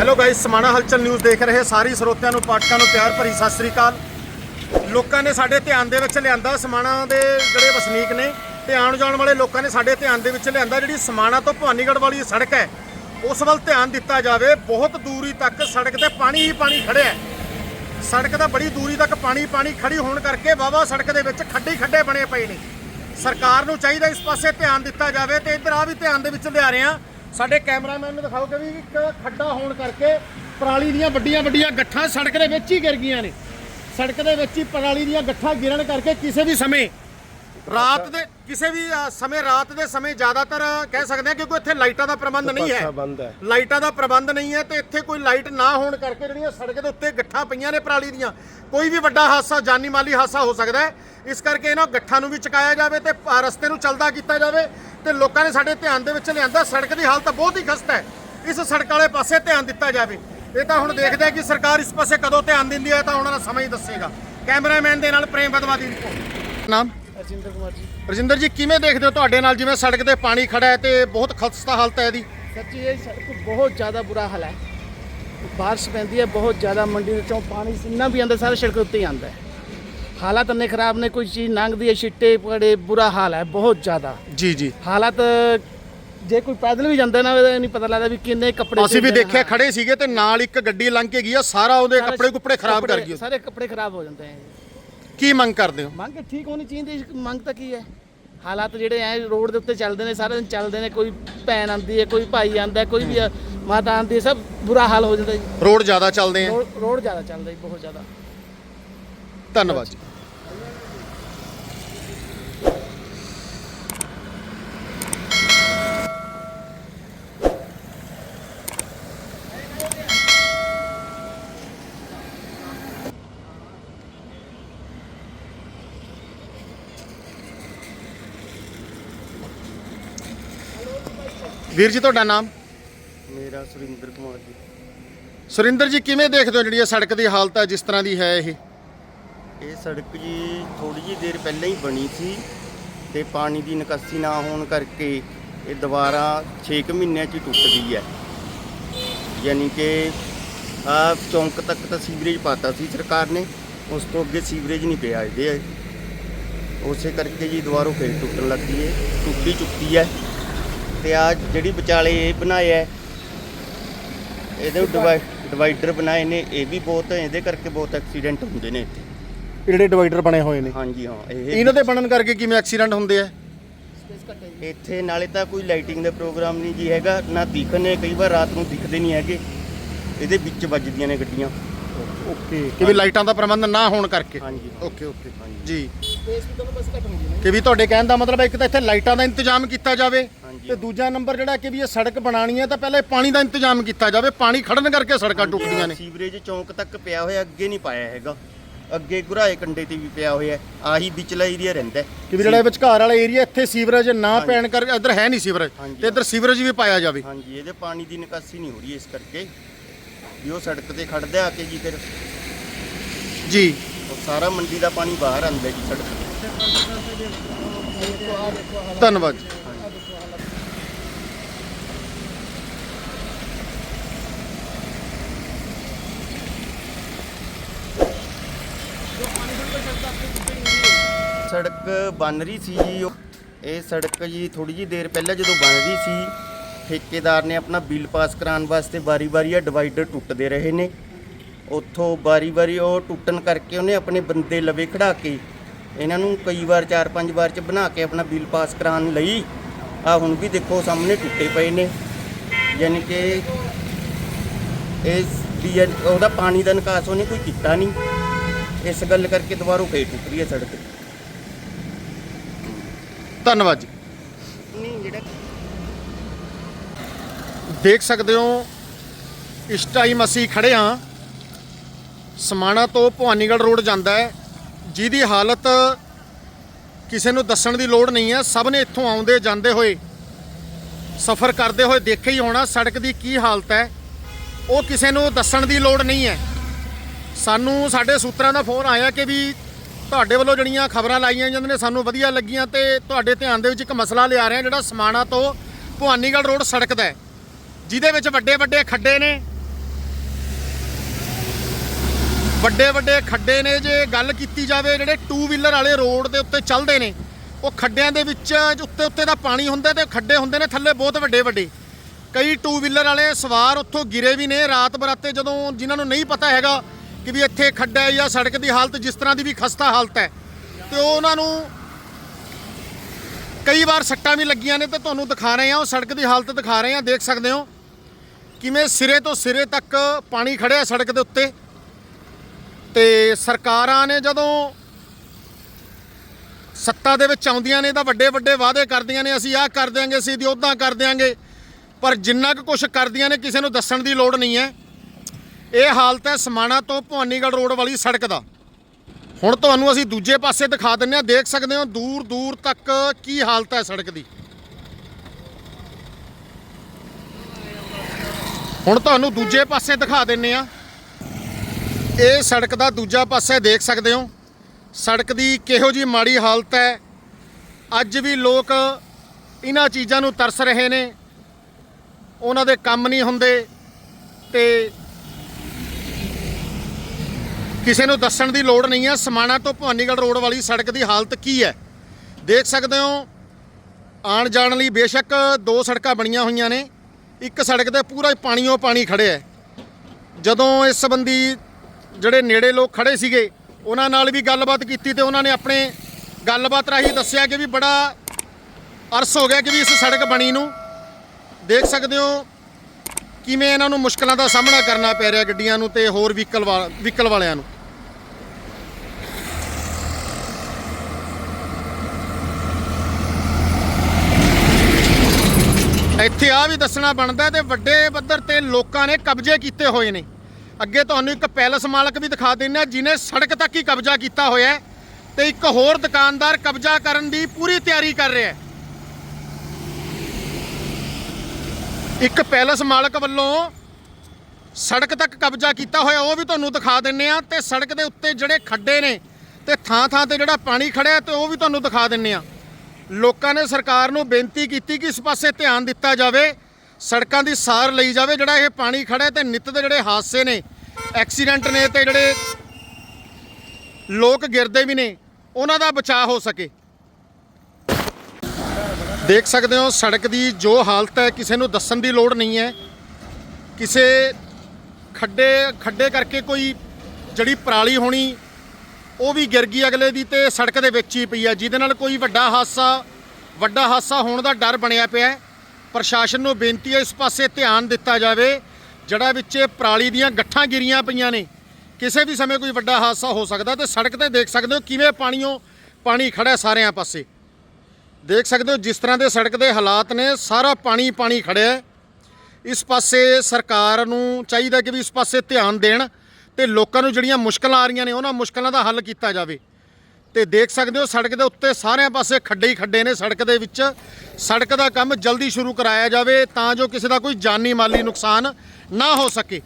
Hello guys Samana ਹਲਚਲ news ਦੇਖ ਰਹੇ ਸਾਰੇ ਸਰੋਤਿਆਂ ਨੂੰ, ਪਾਠਕਾਂ ਨੂੰ ਪਿਆਰ ਭਰੀ ਸਤਿ ਸ੍ਰੀ ਅਕਾਲ। ਲੋਕਾਂ ਨੇ ਸਾਡੇ ਧਿਆਨ ਦੇ ਵਿੱਚ ਲਿਆਂਦਾ ਸਮਾਣਾ ਦੇ ਜਿਹੜੇ ਵਸਨੀਕ ਨੇ, ਤੇ ਆਉਣ ਜਾਣ ਵਾਲੇ ਲੋਕਾਂ ਨੇ ਸਾਡੇ ਧਿਆਨ ਦੇ ਵਿੱਚ ਲਿਆਂਦਾ ਜਿਹੜੀ ਸਮਾਣਾ ਤੋਂ ਭਵਾਨੀਗੜ੍ਹ ਵਾਲੀ ਸੜਕ ਹੈ, ਉਸ ਵੱਲ ਧਿਆਨ ਦਿੱਤਾ ਜਾਵੇ। ਬਹੁਤ ਦੂਰੀ ਤੱਕ ਸੜਕ ਤੇ ਪਾਣੀ ਹੀ ਪਾਣੀ ਖੜਿਆ ਹੈ। ਸੜਕ ਦਾ ਬੜੀ ਦੂਰੀ ਤੱਕ ਪਾਣੀ ਪਾਣੀ ਖੜੀ ਹੋਣ ਕਰਕੇ ਵਾਵਾ ਸੜਕ ਦੇ ਵਿੱਚ ਖੱਡੇ ਖੱਡੇ ਬਣੇ ਪਏ ਨੇ। ਸਰਕਾਰ ਨੂੰ ਚਾਹੀਦਾ ਇਸ ਪਾਸੇ ਧਿਆਨ ਦਿੱਤਾ ਜਾਵੇ, ਤੇ ਇੱਧਰ ਆ ਵੀ ਧਿਆਨ ਦੇ ਵਿੱਚ ਲਿਆ ਰਹੇ ਆ ਸਾਡੇ ਕੈਮਰਾਮੈਨ ਨੂੰ ਦਿਖਾਓ ਕਿ ਵੀ ਇੱਕ ਖੱਡਾ ਹੋਣ ਕਰਕੇ ਪਰਾਲੀ ਦੀਆਂ ਵੱਡੀਆਂ ਵੱਡੀਆਂ ਗੱਠਾਂ ਸੜਕ ਦੇ ਵਿੱਚ ਹੀ ਗਿਰ ਗਈਆਂ ਨੇ। ਸੜਕ ਦੇ ਵਿੱਚ ਹੀ ਪਰਾਲੀ ਦੀਆਂ ਗੱਠਾਂ ਗਿਰਨ ਕਰਕੇ ਕਿਸੇ ਵੀ ਸਮੇਂ ਰਾਤ ਦੇ ਕਿਸੇ ਵੀ ਸਮੇਂ ਰਾਤ ਦੇ ਸਮੇਂ ਜ਼ਿਆਦਾਤਰ ਕਹਿ ਸਕਦੇ ਹਾਂ ਕਿਉਂਕਿ ਇੱਥੇ ਲਾਈਟਾਂ ਦਾ ਪ੍ਰਬੰਧ ਨਹੀਂ ਹੈ। ਲਾਈਟਾਂ ਦਾ ਪ੍ਰਬੰਧ ਨਹੀਂ ਹੈ ਤੇ ਇੱਥੇ ਕੋਈ ਲਾਈਟ ਨਾ ਹੋਣ ਕਰਕੇ ਜਿਹੜੀਆਂ ਸੜਕ ਦੇ ਉੱਤੇ ਗੱਠਾਂ ਪਈਆਂ ਨੇ ਪਰਾਲੀ ਦੀਆਂ ਕੋਈ ਵੀ ਵੱਡਾ ਹਾਦਸਾ ਜਾਨੀ ਮਾਲੀ ਹਾਦਸਾ ਹੋ ਸਕਦਾ ਹੈ। ਇਸ ਕਰਕੇ ਇਹਨਾਂ ਗੱਠਾਂ ਨੂੰ ਵੀ ਚੁਕਾਇਆ ਜਾਵੇ ਤੇ ਰਸਤੇ ਨੂੰ ਚੱਲਦਾ ਕੀਤਾ ਜਾਵੇ ਤੇ ਲੋਕਾਂ ਨੇ ਸਾਡੇ ਧਿਆਨ ਦੇ ਵਿੱਚ ਲਿਆਂਦਾ ਸੜਕ ਦੀ ਹਾਲਤ ਬਹੁਤ ਹੀ ਖਸਤਾ ਹੈ। ਇਸ ਸੜਕ ਵਾਲੇ ਪਾਸੇ ਧਿਆਨ ਦਿੱਤਾ ਜਾਵੇ। ਇਹ ਤਾਂ ਹੁਣ ਦੇਖਦੇ ਆ ਕਿ ਸਰਕਾਰ ਇਸ ਪਾਸੇ ਕਦੋਂ ਧਿਆਨ ਦਿੰਦੀ ਹੈ ਤਾਂ ਉਹਨਾਂ ਦਾ ਸਮਾਂ ਹੀ ਦੱਸੇਗਾ। ਕੈਮਰਾਮੈਨ ਦੇ ਨਾਲ ਪ੍ਰੇਮ ਬਦਵਾ ਦੀ ਰਿਪੋਰਟ। ਨਾਮ? ਅਜਿੰਦਰ ਕੁਮਾਰ ਜੀ। ਰਜਿੰਦਰ ਜੀ ਕਿਵੇਂ ਦੇਖਦੇ ਹੋ ਤੁਹਾਡੇ ਨਾਲ ਜਿਵੇਂ ਸੜਕ ਤੇ ਪਾਣੀ ਖੜਾ ਹੈ ਤੇ ਬਹੁਤ ਖਸਤਾ ਹਾਲਤ ਹੈ ਇਹਦੀ? ਸੱਚੀ ਇਹ ਸੜਕ ਬਹੁਤ ਜ਼ਿਆਦਾ ਬੁਰਾ ਹਾਲ ਹੈ। ਬਾਰਿਸ਼ ਪੈਂਦੀ ਹੈ ਬਹੁਤ ਜ਼ਿਆਦਾ ਮੰਡੀ ਦੇ ਚੋਂ ਪਾਣੀ ਇੰਨਾ ਵੀ ਆਉਂਦਾ ਸਾਰੇ ਸੜਕ ਉੱਤੇ ਹੀ ਆਉਂਦਾ ਹੈ। ਹਾਲਾਤ ਇੰਨੇ ਖਰਾਬ ਨੇ ਕੋਈ ਚੀਜ਼ ਲੰਘਦੀ ਹੈ ਛਿੱਟੇ ਪੜੇ ਬੁਰਾ ਹਾਲ ਹੈ ਬਹੁਤ ਜ਼ਿਆਦਾ। ਜੀ ਜੀ। ਹਾਲਾਤ ਜੇ ਕੋਈ ਪੈਦਲ ਵੀ ਜਾਂਦਾ ਨਾ ਉਹਦਾ ਨਹੀਂ ਪਤਾ ਲੱਗਦਾ ਵੀ ਕਿੰਨੇ ਕੱਪੜੇ ਅਸੀਂ ਵੀ ਨੇ। ਦੇਖਿਆ ਖੜੇ ਸੀਗੇ ਤੇ ਨਾਲ ਇੱਕ ਗੱਡੀ ਲੰਘ ਕੇ ਗਈ ਆ ਸਾਰਾ ਉਹਦੇ ਕੱਪੜੇ ਕੁੱਪੜੇ ਖਰਾਬ ਕਰ ਗਈ। ਸਾਰੇ ਕੱਪੜੇ ਖਰਾਬ ਹੋ ਜਾਂਦੇ ਹੈ ਕੀ ਮੰਗ ਕਰਦੇ ਹੋ? ਮੰਗ ਠੀਕ ਹੋਣੀ ਚਾਹੀਦੀ ਮੰਗ ਤਾਂ ਕੀ ਹੈ? ਹਾਲਾਤ ਜਿਹੜੇ ਐ ਰੋਡ ਦੇ ਉੱਤੇ ਚੱਲਦੇ ਨੇ ਸਾਰੇ ਦਿਨ ਚੱਲਦੇ ਨੇ ਕੋਈ ਭੈਣ ਆਂਦੀ ਹੈ ਕੋਈ ਭਾਈ ਆਂਦਾ ਕੋਈ ਵੀ ਮਾਤਾ ਆਂਦੀ ਹੈ ਸਭ ਬੁਰਾ ਹਾਲ ਹੋ ਜਾਂਦਾ ਜੀ। ਰੋਡ ਜ਼ਿਆਦਾ ਚੱਲਦੇ ਆ। ਰੋਡ ਰੋਡ ਜ਼ਿਆਦਾ ਚੱਲਦਾ ਜੀ ਬਹੁਤ ਜ਼ਿਆਦਾ। ਧੰਨਵਾਦ ਜੀ। ਵੀਰ ਜੀ ਤੁਹਾਡਾ ਨਾਮ? ਮੇਰਾ ਸੁਰਿੰਦਰ ਕੁਮਾਰ ਜੀ। ਸੁਰਿੰਦਰ ਜੀ ਕਿਵੇਂ ਦੇਖਦੇ ਹੋ ਜਿਹੜੀ ਇਹ ਸੜਕ ਦੀ ਹਾਲਤ ਹੈ ਜਿਸ ਤਰ੍ਹਾਂ ਦੀ ਹੈ ਇਹ? ਇਹ ਸੜਕ ਜੀ ਥੋੜੀ ਜਿਹੀ ਦੇਰ ਪਹਿਲਾਂ ਹੀ ਬਣੀ ਸੀ ਤੇ ਪਾਣੀ ਦੀ ਨਿਕਾਸੀ ਨਾ ਹੋਣ ਕਰਕੇ ਇਹ ਦੁਬਾਰਾ 6 ਮਹੀਨਿਆਂ 'ਚ ਹੀ ਟੁੱਟ ਗਈ ਹੈ। ਯਾਨੀ ਕਿ ਆ ਚੌਂਕ ਤੱਕ ਤਾਂ ਸੀਵਰੇਜ ਪਾਤਾ ਸੀ ਸਰਕਾਰ ਨੇ ਉਸ ਤੋਂ ਅੱਗੇ ਸੀਵਰੇਜ ਨਹੀਂ ਪਿਆ ਇਹਦੇ। ਉਸੇ ਕਰਕੇ ਜੀ ਦੁਬਾਰਾ ਫੇਰ ਟੁੱਟਣ ਲੱਗੀ ਹੈ ਟੁੱਟੀ ਚੁੱਕੀ ਹੈ। ਤੇ ਆ ਜਿਹੜੀ ਵਿਚਾਲੇ ਇਹ ਬਣਾਇਆ ਹੈ, ਇਹਦੇ ਡਿਵਾਈ- ਡਿਵਾਈਡਰ ਬਣਾਏ ਨੇ ਇਹ ਵੀ ਬਹੁਤ ਇਹਦੇ ਕਰਕੇ ਬਹੁਤ ਐਕਸੀਡੈਂਟ ਹੁੰਦੇ ਨੇ ਇੱਥੇ। ਜਿਹੜੇ ਡਿਵਾਈਡਰ ਬਣੇ ਹੋਏ ਨੇ। ਹਾਂਜੀ ਹਾਂ ਇਹ ਇਹਨਾਂ ਦੇ ਬਣਨ ਕਰਕੇ ਕਿਵੇਂ ਐਕਸੀਡੈਂਟ ਹੁੰਦੇ ਆ? ਇੱਥੇ ਨਾਲੇ ਤਾਂ ਕੋਈ ਲਾਈਟਿੰਗ ਦਾ ਪ੍ਰੋਗਰਾਮ ਨਹੀਂ ਜੀ ਹੈਗਾ ਨਾ ਦਿਖਣੇ ਕਈ ਵਾਰ ਰਾਤ ਨੂੰ ਦਿਖਦੇ ਨਹੀਂ ਹੈਗੇ। ਇਹਦੇ ਵਿੱਚ ਵੱਜਦੀਆਂ ਨੇ ਗੱਡੀਆਂ। ਓਕੇ ਕਿ ਵੀ ਲਾਈਟਾਂ ਦਾ ਪ੍ਰਬੰਧ ਨਾ ਹੋਣ ਕਰਕੇ। ਹਾਂਜੀ ਓਕੇ ਓਕੇ ਹਾਂਜੀ। ਜੀ। ਸਪੇਸ ਵੀ ਦੋਨੋਂ ਬਸ ਘੱਟ ਹੁੰਦੀ ਨੇ ਕਿ ਵੀ ਤੁਹਾਡੇ ਕਹਿਣ ਦਾ ਮਤਲਬ ਹੈ ਇੱਕ ਤਾਂ ਇੱਥੇ ਲਾਈਟਾਂ ਦਾ ਇੰਤਜ਼ਾਮ ਕੀਤਾ ਜਾਵੇ। ਤੇ ਦੂਜਾ ਨੰਬਰ ਜਿਹੜਾ ਕਿ ਵੀ ਇਹ ਸੜਕ ਬਣਾਣੀ ਹੈ ਤਾਂ ਪਹਿਲੇ ਪਾਣੀ ਦਾ ਇੰਤਜ਼ਾਮ ਕੀਤਾ ਜਾਵੇ ਪਾਣੀ ਖੜਨ ਕਰਕੇ ਸੜਕਾਂ ਟੁੱਟਦੀਆਂ ਨੇ ਸੀਵਰੇਜ ਚੌਂਕ ਤੱਕ ਪਿਆ ਹੋਇਆ ਅੱਗੇ ਨਹੀਂ ਪਾਇਆ ਹੈਗਾ ਅੱਗੇ ਗੁਰਾਏ ਕੰਡੇ ਤੇ ਵੀ ਪਿਆ ਹੋਇਆ। ਆਹੀ ਵਿਚਲਾ ਏਰੀਆ ਰਹਿੰਦਾ। ਕਿ ਵੀ ਜਿਹੜਾ ਵਿਚਕਾਰ ਵਾਲਾ ਏਰੀਆ ਇੱਥੇ ਸੀਵਰੇਜ ਨਾ ਪੈਣ ਕਰਕੇ ਇੱਧਰ ਹੈ ਨਹੀਂ ਸੀਵਰੇਜ। ਤੇ ਇੱਧਰ ਸੀਵਰੇਜ ਵੀ ਪਾਇਆ ਜਾਵੇ ਹਾਂਜੀ ਇਹਦੇ ਪਾਣੀ ਦੀ ਨਿਕਾਸੀ ਨਹੀਂ ਹੋ ਰਹੀ ਇਸ ਕਰਕੇ ਵੀ ਉਹ ਸੜਕ ਤੇ ਖੜਦਾ ਆ ਕੇ ਜੀ ਫਿਰ ਜੀ ਉਹ ਸਾਰਾ ਮੰਡੀ ਦਾ ਪਾਣੀ ਬਾਹਰ ਆਉਂਦਾ ਜੀ ਸੜਕ ਤੇ। ਧੰਨਵਾਦ ਜੀ। ਸੜਕ ਬਣ ਰਹੀ ਸੀ ਜੀ ਉਹ- ਇਹ ਸੜਕ ਜੀ ਥੋੜੀ ਜੀ ਦੇਰ ਪਹਿਲਾਂ ਜਦੋਂ ਬਣ ਰਹੀ ਸੀ ਠੇਕੇਦਾਰ ਨੇ ਆਪਣਾ ਬਿੱਲ ਪਾਸ ਕਰਾਉਣ ਵਾਸਤੇ ਵਾਰੀ-ਵਾਰੀ ਆ ਡਿਵਾਈਡਰ ਟੁੱਟਦੇ ਰਹੇ ਨੇ। ਉੱਥੋਂ ਵਾਰੀ-ਵਾਰੀ ਉਹ ਟੁੱਟਣ ਕਰਕੇ ਉਹਨੇ ਆਪਣੇ ਬੰਦੇ ਲਵੇ ਖੜਾ ਕੇ ਇਹਨਾਂ ਨੂੰ ਕਈ ਵਾਰ 4-5 ਵਾਰ ਚ ਬਣਾ ਕੇ ਆਪਣਾ ਬਿੱਲ ਪਾਸ ਕਰਾਉਣ ਲਈ। ਆ ਹੁਣ ਵੀ ਦੇਖੋ ਸਾਹਮਣੇ ਟੁੱਟੇ ਪਏ ਨੇ। ਯਾਨੀ ਕਿ ਇਸ ਦੀ ਉਹਦਾ ਪਾਣੀ ਦਾ ਨਿਕਾਸ ਉਹਨੇ ਕੋਈ ਕੀਤਾ ਨਹੀਂ। ਇਸ ਗੱਲ ਕਰਕੇ ਦੁਬਾਰਾ ਫੇਰ ਟੁੱਟ ਰਹੀ ਹੈ ਸੜਕ। ਧੰਨਵਾਦ ਜੀ। ਨਹੀਂ ਜਿਹੜਾ ਦੇਖ ਸਕਦੇ ਹੋ ਇਸ ਟਾਈਮ ਅਸੀਂ ਖੜੇ ਹਾਂ। ਸਮਾਣਾ ਤੋਂ ਭਵਾਨੀਗੜ੍ਹ ਰੋਡ ਜਾਂਦਾ ਹੈ। ਜਿਹਦੀ ਹਾਲਤ ਕਿਸੇ ਨੂੰ ਦੱਸਣ ਦੀ ਲੋੜ ਨਹੀਂ ਹੈ। ਸਭ ਨੇ ਇੱਥੋਂ ਆਉਂਦੇ ਜਾਂਦੇ ਹੋਏ ਸਫ਼ਰ ਕਰਦੇ ਹੋਏ ਦੇਖਿਆ ਹੀ ਹੋਣਾ ਸੜਕ ਦੀ ਕੀ ਹਾਲਤ ਹੈ। ਉਹ ਕਿਸੇ ਨੂੰ ਦੱਸਣ ਦੀ ਲੋੜ ਨਹੀਂ ਹੈ। ਸਾਨੂੰ ਸਾਡੇ ਸੂਤਰਾਂ ਦਾ ਫੋਨ ਆਇਆ ਕਿ ਵੀ ਤੁਹਾਡੇ ਵੱਲੋਂ ਜਿਹੜੀਆਂ ਖਬਰਾਂ ਲਾਈਆਂ ਜਾਂਦੀਆਂ ਨੇ, ਸਾਨੂੰ ਵਧੀਆ ਲੱਗੀਆਂ ਤੇ ਤੁਹਾਡੇ ਧਿਆਨ ਦੇ ਵਿੱਚ ਇੱਕ ਮਸਲਾ ਲਿਆ ਰਹੇ ਜਿਹੜਾ ਸਮਾਣਾ ਤੋਂ ਭਵਾਨੀਗੜ੍ਹ ਰੋਡ ਸੜਕ ਦਾ ਹੈ। ਜਿਹਦੇ ਵਿੱਚ ਵੱਡੇ ਵੱਡੇ ਖੱਡੇ ਨੇ। ਵੱਡੇ ਵੱਡੇ ਖੱਡੇ ਨੇ ਜੇ ਗੱਲ ਕੀਤੀ ਜਾਵੇ, ਜਿਹੜੇ ਟੂ ਵੀਲਰ ਵਾਲੇ ਰੋਡ ਦੇ ਉੱਤੇ ਚੱਲਦੇ ਨੇ, ਉਹ ਖੱਡਿਆਂ ਦੇ ਵਿੱਚ ਉੱਤੇ ਉੱਤੇ ਦਾ ਪਾਣੀ ਹੁੰਦਾ ਤੇ ਖੱਡੇ ਹੁੰਦੇ ਨੇ ਥੱਲੇ ਬਹੁਤ ਵੱਡੇ ਵੱਡੇ ਕਈ ਟੂ ਵੀਲਰ ਵਾਲੇ ਸਵਾਰ ਉੱਥੋਂ ਗਿਰੇ ਵੀ ਨੇ ਰਾਤ ਬਰਾਤੇ ਜਦੋਂ ਜਿਨ੍ਹਾਂ ਨੂੰ ਨਹੀਂ ਪਤਾ ਹੈਗਾ ਕਿ ਵੀ ਇੱਥੇ ਖੱਡਾ ਹੈ ਜਾਂ ਸੜਕ ਦੀ ਹਾਲਤ ਜਿਸ ਤਰ੍ਹਾਂ ਦੀ ਵੀ ਖਸਤਾ ਹਾਲਤ ਹੈ, ਤੇ ਉਹ ਉਹਨਾਂ ਨੂੰ ਕਈ ਵਾਰ ਸੱਟਾਂ ਵੀ ਲੱਗੀਆਂ ਨੇ ਤੇ ਤੁਹਾਨੂੰ ਦਿਖਾ ਰਹੇ ਹਾਂ, ਉਹ ਸੜਕ ਦੀ ਹਾਲਤ ਦਿਖਾ ਰਹੇ ਹਾਂ, ਦੇਖ ਸਕਦੇ ਹੋ। ਕਿਵੇਂ ਸਿਰੇ ਤੋਂ ਸਿਰੇ ਤੱਕ ਪਾਣੀ ਖੜਿਆ ਸੜਕ ਦੇ ਉੱਤੇ। ਤੇ ਸਰਕਾਰਾਂ ਨੇ ਜਦੋਂ ਸੱਤਾ ਦੇ ਵਿੱਚ ਆਉਂਦੀਆਂ ਨੇ ਤਾਂ ਵੱਡੇ ਵੱਡੇ ਵਾਅਦੇ ਕਰਦੀਆਂ ਨੇ, ਅਸੀਂ ਆਹ ਕਰ ਦਿਆਂਗੇ, ਅਸੀਂ ਦੀ ਉਦਾਂ ਕਰ ਦਿਆਂਗੇ। ਪਰ ਜਿੰਨਾ ਕੁ ਕੁਝ ਕਰਦੀਆਂ ਨੇ, ਕਿਸੇ ਨੂੰ ਦੱਸਣ ਦੀ ਲੋੜ ਨਹੀਂ ਹੈ। ਇਹ ਹਾਲਤ ਹੈ ਸਮਾਣਾ ਤੋਂ ਭਵਾਨੀਗੜ੍ਹ ਰੋਡ ਵਾਲੀ ਸੜਕ ਦਾ। ਹੁਣ ਤੁਹਾਨੂੰ ਅਸੀਂ ਦੂਜੇ ਪਾਸੇ ਦਿਖਾ ਦਿੰਨੇ ਆ ਦੇਖ ਸਕਦੇ ਹੋ ਦੂਰ ਦੂਰ ਤੱਕ ਕੀ ਹਾਲਤ ਹੈ ਸੜਕ ਦੀ। ਹੁਣ ਤੁਹਾਨੂੰ ਦੂਜੇ ਪਾਸੇ ਦਿਖਾ ਦਿੰਨੇ ਆ ਇਹ ਸੜਕ ਦਾ ਦੂਜਾ ਪਾਸਾ ਦੇਖ ਸਕਦੇ ਹੋ। ਸੜਕ ਦੀ ਕਿਹੋ ਜੀ ਮਾੜੀ ਹਾਲਤ ਹੈ। ਅੱਜ ਵੀ ਲੋਕ ਇਹਨਾਂ ਚੀਜ਼ਾਂ ਨੂੰ ਤਰਸ ਰਹੇ ਨੇ। ਉਹਨਾਂ ਦੇ ਕੰਮ ਨਹੀਂ ਹੁੰਦੇ। ਤੇ ਕਿਸੇ ਨੂੰ ਦੱਸਣ ਦੀ ਲੋੜ ਨਹੀਂ ਹੈ। ਸਮਾਣਾ ਤੋਂ ਭਵਾਨੀਗੜ੍ਹ ਰੋਡ ਵਾਲੀ ਸੜਕ ਦੀ ਹਾਲਤ ਕੀ ਹੈ। ਦੇਖ ਸਕਦੇ ਹੋ। ਆਉਣ ਜਾਣ ਲਈ ਬੇਸ਼ੱਕ ਦੋ ਸੜਕਾਂ ਬਣੀਆਂ ਹੋਈਆਂ ਨੇ। ਇੱਕ ਸੜਕ ਤੇ ਪੂਰਾ ਹੀ ਪਾਣੀਓ ਪਾਣੀ ਖੜਿਆ ਹੈ। ਜਦੋਂ ਇਸ ਸੰਬੰਧੀ ਜਿਹੜੇ ਨੇੜੇ ਲੋਕ ਖੜੇ ਸੀਗੇ, ਉਹਨਾਂ ਨਾਲ ਵੀ ਗੱਲਬਾਤ ਕੀਤੀ ਤੇ ਉਹਨਾਂ ਨੇ ਆਪਣੇ ਗੱਲਬਾਤ ਰਾਹੀਂ ਦੱਸਿਆ ਕਿ ਵੀ ਬੜਾ ਅਰਸ ਹੋ ਗਿਆ ਕਿ ਵੀ ਇਸ ਸੜਕ ਬਣੀ ਨੂੰ। ਦੇਖ ਸਕਦੇ ਹੋ ਕਿਵੇਂ ਇਹਨਾਂ ਨੂੰ ਮੁਸ਼ਕਲਾਂ ਦਾ ਸਾਹਮਣਾ ਕਰਨਾ ਪੈ ਰਿਹਾ ਗੱਡੀਆਂ ਨੂੰ ਤੇ ਹੋਰ ਵਹੀਕਲ ਵਹੀਕਲ ਵਾਲਿਆਂ ਨੂੰ। ਇੱਥੇ ਆ ਵੀ ਦੱਸਣਾ ਬਣਦਾ ਤੇ ਵੱਡੇ ਪੱਧਰ ਤੇ ਲੋਕਾਂ ਨੇ ਕਬਜ਼ੇ ਕੀਤੇ ਹੋਏ ਨੇ। ਅੱਗੇ ਤੁਹਾਨੂੰ ਇੱਕ ਪੈਲਸ ਮਾਲਕ ਵੀ ਦਿਖਾ ਦਿੰਦੇ ਆ ਜਿਨੇ ਸੜਕ ਤੱਕ ਹੀ ਕਬਜ਼ਾ ਕੀਤਾ ਹੋਇਆ ਹੈ ਤੇ ਇੱਕ ਹੋਰ ਦੁਕਾਨਦਾਰ ਕਬਜ਼ਾ ਕਰਨ ਦੀ ਪੂਰੀ ਤਿਆਰੀ ਕਰ ਰਿਹਾ ਇੱਕ ਪੈਲਸ ਮਾਲਕ ਵੱਲੋਂ ਸੜਕ ਤੱਕ ਕਬਜ਼ਾ ਕੀਤਾ ਹੋਇਆ, ਉਹ ਵੀ ਤੁਹਾਨੂੰ ਦਿਖਾ ਦਿੰਨੇ ਆ ਤੇ ਸੜਕ ਦੇ ਉੱਤੇ ਜਿਹੜੇ ਖੱਡੇ ਨੇ ਤੇ ਥਾਂ ਥਾਂ ਤੇ ਜਿਹੜਾ ਪਾਣੀ ਖੜਿਆ ਤੇ ਉਹ ਵੀ ਤੁਹਾਨੂੰ ਦਿਖਾ ਦਿੰਨੇ ਆ ਲੋਕਾਂ ਨੇ ਸਰਕਾਰ ਨੂੰ ਬੇਨਤੀ ਕੀਤੀ ਕਿ ਇਸ ਪਾਸੇ ਧਿਆਨ ਦਿੱਤਾ ਜਾਵੇ। ਸੜਕਾਂ ਦੀ ਸਾਰ ਲਈ ਜਾਵੇ, ਜਿਹੜਾ ਇਹ ਪਾਣੀ ਖੜਾ ਹੈ ਤੇ ਨਿੱਤ ਦੇ ਜਿਹੜੇ ਹਾਦਸੇ ਨੇ, ਐਕਸੀਡੈਂਟ ਨੇ ਤੇ ਜਿਹੜੇ ਲੋਕ ਗਿਰਦੇ ਵੀ ਨੇ, ਉਹਨਾਂ ਦਾ ਬਚਾਅ ਹੋ ਸਕੇ। ਦੇਖ ਸਕਦੇ ਹੋ, ਸੜਕ ਦੀ ਜੋ ਹਾਲਤ ਹੈ, ਕਿਸੇ ਨੂੰ ਦੱਸਣ ਦੀ ਲੋੜ ਨਹੀਂ ਹੈ। ਕਿਸੇ ਖੱਡੇ ਖੱਡੇ ਕਰਕੇ ਕੋਈ ਜਿਹੜੀ ਪਰਾਲੀ ਹੋਣੀ, ਉਹ ਵੀ ਗਿਰ ਗਈ ਅਗਲੇ ਦੀ ਤੇ ਸੜਕ ਦੇ ਵਿੱਚ ਹੀ ਪਈ ਹੈ, ਜਿਹਦੇ ਨਾਲ ਕੋਈ ਵੱਡਾ ਹਾਦਸਾ ਵੱਡਾ ਹਾਦਸਾ ਹੋਣ ਦਾ ਡਰ ਬਣਿਆ ਪਿਆ ਹੈ। ਪ੍ਰਸ਼ਾਸਨ ਨੂੰ ਬੇਨਤੀ ਹੈ ਇਸ ਪਾਸੇ ਧਿਆਨ ਦਿੱਤਾ ਜਾਵੇ, ਜਿਹੜਾ ਵਿੱਚ ਪਰਾਲੀ ਦੀਆਂ ਗੱਠਾਂ ਗਿਰੀਆਂ ਪਈਆਂ ਨੇ। ਕਿਸੇ ਵੀ ਸਮੇਂ ਕੋਈ ਵੱਡਾ ਹਾਦਸਾ ਹੋ ਸਕਦਾ ਤੇ ਸੜਕ ਤੇ ਦੇਖ ਸਕਦੇ ਹੋ ਕਿਵੇਂ ਪਾਣੀੋਂ ਪਾਣੀ ਖੜਾ ਸਾਰਿਆਂ ਪਾਸੇ। ਦੇਖ ਸਕਦੇ ਹੋ ਜਿਸ ਤਰ੍ਹਾਂ ਦੇ ਸੜਕ ਦੇ ਹਾਲਾਤ ਨੇ, ਸਾਰਾ ਪਾਣੀ ਪਾਣੀ ਖੜਿਆ ਇਸ ਪਾਸੇ ਸਰਕਾਰ ਨੂੰ ਚਾਹੀਦਾ ਕਿ ਵੀ ਇਸ ਪਾਸੇ ਧਿਆਨ ਦੇਣ ਤੇ ਲੋਕਾਂ ਨੂੰ ਜਿਹੜੀਆਂ ਮੁਸ਼ਕਲਾਂ ਆ ਰਹੀਆਂ ਨੇ, ਉਹਨਾਂ ਮੁਸ਼ਕਲਾਂ ਦਾ ਹੱਲ ਕੀਤਾ ਜਾਵੇ। ਤੇ ਦੇਖ ਸਕਦੇ ਹੋ ਸੜਕ ਦੇ ਉੱਤੇ ਸਾਰਿਆਂ ਪਾਸੇ ਖੱਡੇ ਹੀ ਖੱਡੇ ਨੇ ਸੜਕ ਦੇ ਵਿੱਚ। ਸੜਕ ਦਾ ਕੰਮ ਜਲਦੀ ਸ਼ੁਰੂ ਕਰਾਇਆ ਜਾਵੇ ਤਾਂ ਜੋ ਕਿਸੇ ਦਾ ਕੋਈ ਜਾਨੀ ਮਾਲੀ ਨੁਕਸਾਨ ਨਾ ਹੋ ਸਕੇ।